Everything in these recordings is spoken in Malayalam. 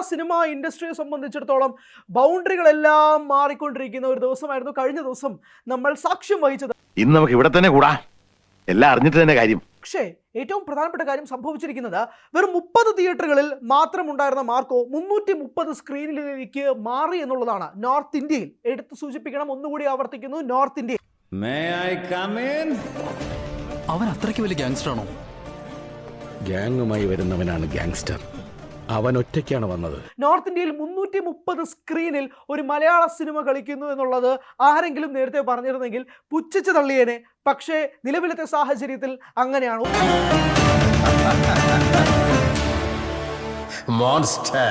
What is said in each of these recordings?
സിനിമ ഇൻഡസ്ട്രിയെ സംബന്ധിച്ചിടത്തോളം ബൗണ്ടറികളെല്ലാം മാറിക്കൊണ്ടിരിക്കുന്ന ഒരു ദിവസമായിരുന്നു കഴിഞ്ഞ ദിവസം നമ്മൾ സാക്ഷ്യം വഹിച്ചത്. ഇന്ന് നമുക്ക് ഇവിടെ തന്നെ കൂടാ. എല്ലാം അറിഞ്ഞിട്ട് തന്നെ കാര്യം. പക്ഷേ ഏറ്റവും പ്രധാനപ്പെട്ട കാര്യം സംഭവിച്ചിരിക്കുന്നത് വെറും മുപ്പത് തിയേറ്ററുകളിൽ മാത്രം ഉണ്ടായിരുന്ന മാർക്കോ മുന്നൂറ്റി മുപ്പത് സ്ക്രീനിലേക്ക് മാറി എന്നുള്ളതാണ് നോർത്ത് ഇന്ത്യയിൽ. എടുത്തു സൂചിപ്പിക്കണം ഒന്നുകൂടി ആവർത്തിക്കുന്നു നോർത്ത് ഇന്ത്യയിൽ? അവൻ അത്രയ്ക്ക് വലിയ ഗാങ്സ്റ്റർ ആണോ? ഗ്യാങ്ങുമായി വരുന്നവനാണ് ഗ്യാങ്സ്റ്റർ അവൻ ഒറ്റയ്ക്കാണ് വന്നത്. നോർത്ത് ഇന്ത്യയിൽ മുന്നൂറ്റി മുപ്പത് സ്ക്രീനിൽ ഒരു മലയാള സിനിമ കളിക്കുന്നു എന്നുള്ളത് ആരെങ്കിലും നേരത്തെ പറഞ്ഞിരുന്നെങ്കിൽ പുച്ഛിച്ചു തള്ളിയേനെ. പക്ഷേ നിലവിലത്തെ സാഹചര്യത്തിൽ അങ്ങനെയാണ്. Monster.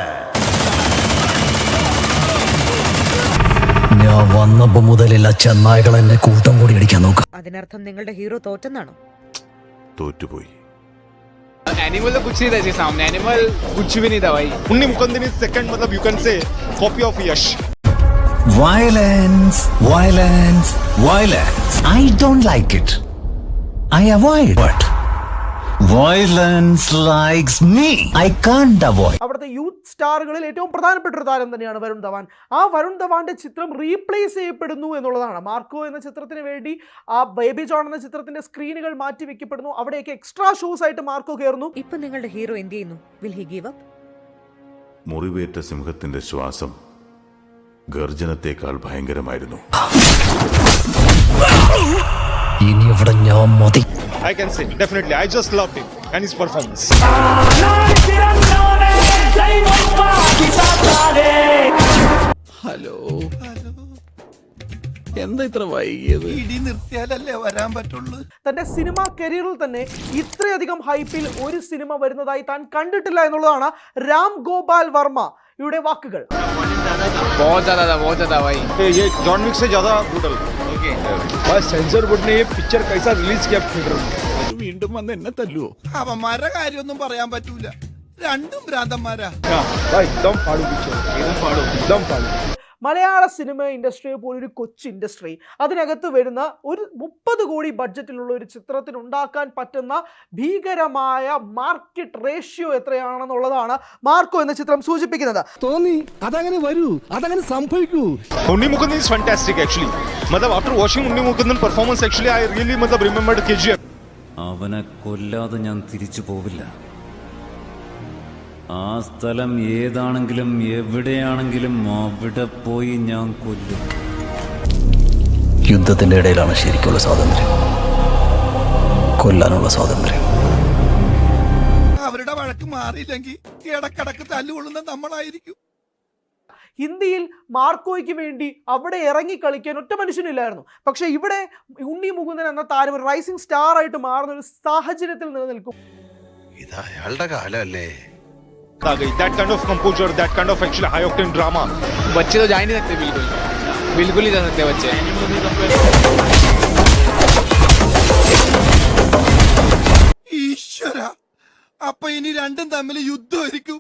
ഞാൻ വന്നപ്പോ മുതലില്ല ചെന്നായകൾ എന്നെ കൂട്ടം കൂടി അടിക്കാൻ നോക്കാം. അതിനർത്ഥം നിങ്ങളുടെ ഹീറോ തോറ്റെന്നാണോ? തോറ്റുപോയി. एनिमल तो कुछ नहीं था इसके सामने। एनिमल कुछ भी नहीं था भाई। उन्नी मुकंदनी सेकंड मतलब you can say copy of Yash violence violence violence I don't like it I avoid but violence likes me I can't avoid അവിടുത്തെ യൂത്ത് സ്റ്റാറുകളിൽ ഏറ്റവും പ്രധാനപ്പെട്ട ഒരു താരം തന്നെയാണ് വരുൺ ധവാൻ. ആ വരുൺ ധവാന്റെ ചിത്രം റീപ്ലേസ് ചെയ്യപ്പെടുന്നു എന്നുള്ളതാണ്. മാർക്കോ എന്ന ചിത്രത്തിന് വേണ്ടി ആ ബേബി ജോൺ എന്ന ചിത്രത്തിന്റെ സ്ക്രീനുകൾ മാറ്റി വെക്കപ്പെടുന്നു. അവിടെയൊക്കെ എക്സ്ട്രാ ഷോസ് ആയിട്ട് മാർക്കോ കയറുന്നു. ഇപ്പൊ നിങ്ങളുടെ ഹീറോ എന്ത് ചെയ്യുന്നു? വിൽ ഹി ഗീവ് അപ്പ് മുറിവേറ്റ സിംഹത്തിന്റെ ശ്വാസം ഗർജനത്തെക്കാൾ ഭയങ്കരമായിരുന്നു. ഇനി ഇവിടെ ഞാൻ മതി. I can say definitely. I just love him and his performance hello. എന്താ ഇത്ര വൈകിയത്? ഇടി നിർത്തിയാലല്ലേ വരാൻ പറ്റുള്ളൂ. തന്റെ സിനിമ കരിയറിൽ തന്നെ ഇത്രയധികം ഹൈപ്പിൽ ഒരു സിനിമ വരുന്നതായി താൻ കണ്ടിട്ടില്ല എന്നുള്ളതാണ് രാം ഗോപാൽ വർമ്മയുടെ വാക്കുകൾ. बहुत ज्यादा था बहुत ज्यादा भाई ये जॉन विक से ज्यादा ब्रूटल ओके बस सेंसर बोर्ड ने ये पिक्चर कैसा रिलीज किया थिएटर में വീണ്ടും വന്ന് എന്നെ തല്ലുവോ അവന്മാരുടെ കാര്യമൊന്നും പറയാൻ പറ്റൂല രണ്ടും ഭ്രാന്തന്മാരാ हाँ भाई एकदम फाड़ू മലയാള സിനിമ ഇൻഡസ്ട്രിയെ പോലൊരു കൊച്ചു ഇൻഡസ്ട്രി അതിനകത്ത് വരുന്ന ഒരു മുപ്പത് കോടി ബഡ്ജറ്റിലുള്ള ഒരു ചിത്രത്തിന് ഉണ്ടാക്കാൻ പറ്റുന്ന ഭീകരമായ മാർക്കറ്റ് റേഷ്യോ എത്രയാണെന്നുള്ളതാണ് മാർക്കോ എന്ന ചിത്രം സൂചിപ്പിക്കുന്നത്. തോന്നി അതങ്ങനെ വരൂ അതങ്ങനെ സംഭവിക്കൂ. Actually after performance actually I really remembered അവനെ കൊല്ലാതെ ഞാൻ തിരിച്ചു പോവില്ല. ആ സ്ഥലം ഏതാണെങ്കിലും എവിടെയാണെങ്കിലും അവിടെ പോയി ഞാൻ കൊല്ലും. യുദ്ധത്തിന്റെ ഇടയിലാണ് ശരിക്കുള്ള സ്വാതന്ത്ര്യം. കൊല്ലാനുള്ള സ്വാതന്ത്ര്യം. അവരുടെ വഴക്ക് മാറിയില്ലെങ്കിൽ ഇടക്കിടക്ക് തല്ലുകൊള്ളുന്ന നമ്മളായിരിക്കും. ഹിന്ദിയിൽ മാർക്കോയ്ക്ക് വേണ്ടി അവിടെ ഇറങ്ങി കളിക്കാൻ ഒറ്റ മനുഷ്യനില്ലായിരുന്നു. പക്ഷേ ഇവിടെ ഉണ്ണി മുകുന്ദൻ എന്ന താരം ഒരു റൈസിംഗ് സ്റ്റാർ ആയിട്ട് മാറുന്ന ഒരു സാഹചര്യത്തിൽ നിലനിൽക്കും. ഇത് അയാളുടെ കാലല്ലേ आ गई that kind of composer that kind of actually high octane drama बच्चे तो जा ही नहीं सकते बिल्कुल बिल्कुल नहीं जा सकते बच्चे ഈശ്വര അപ്പൊ ഇനി രണ്ടും തമ്മിൽ യുദ്ധമായിരിക്കും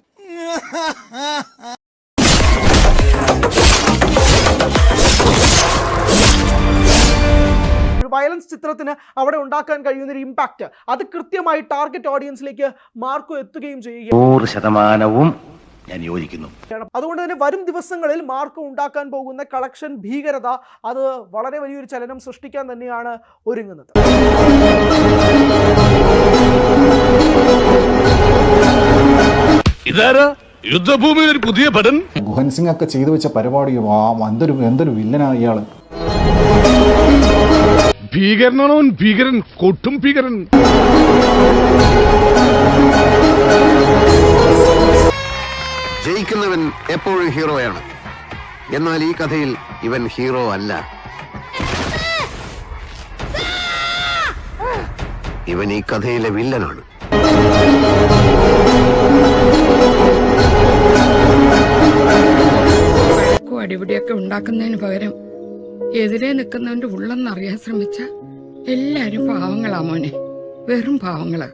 വയലൻസ് ചിത്രത്തിന് അവിടെ ഉണ്ടാക്കാൻ കഴിയുന്ന ഒരു ഇമ്പാക്റ്റ് അത് കൃത്യമായി ടാർഗറ്റ് ഓഡിയൻസിലേക്ക് മാർക്ക് എത്തുകയും ചെയ്യുകയും ശതമാനവും ഞാൻ യോജിക്കുന്നു. അതുകൊണ്ട് തന്നെ വരും ദിവസങ്ങളിൽ മാർക്ക് ഉണ്ടാക്കാൻ പോകുന്ന കളക്ഷൻ ഭീകരത അത് വളരെ വലിയൊരു ചലനം സൃഷ്ടിക്കാൻ തന്നെയാണ് ഒരുങ്ങുന്നത്. ഇതാരാ? യുദ്ധഭൂമിയിൽ ഒരു പുതിയ പടൻ ഗുഹൻ സിംഗ് ഒക്കെ ചെയ്തു വെച്ച പരിപാടിയോ? ആ എന്തൊരു എന്തൊരു വില്ലനാണ് ഇയാൾ. ഭീകരനാണോ ഭീകരൻ? കൊട്ടും ഭീകരൻ. ജയിക്കുന്നവൻ എപ്പോഴും ഹീറോയാണ്. എന്നാൽ ഈ കഥയിൽ ഇവൻ ഹീറോ അല്ല. ഇവൻ ഈ കഥയിലെ വില്ലനാണ്. അടിപിടിയൊക്കെ ഉണ്ടാക്കുന്നതിന് പകരം എതിരെ നിൽക്കുന്നവന്റെ ഉള്ളെന്നറിയാൻ ശ്രമിച്ച എല്ലാരും പാവങ്ങളാ മോനെ. വെറും പാവങ്ങളാ.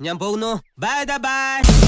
ഞാൻ പോകുന്നു. Bye bye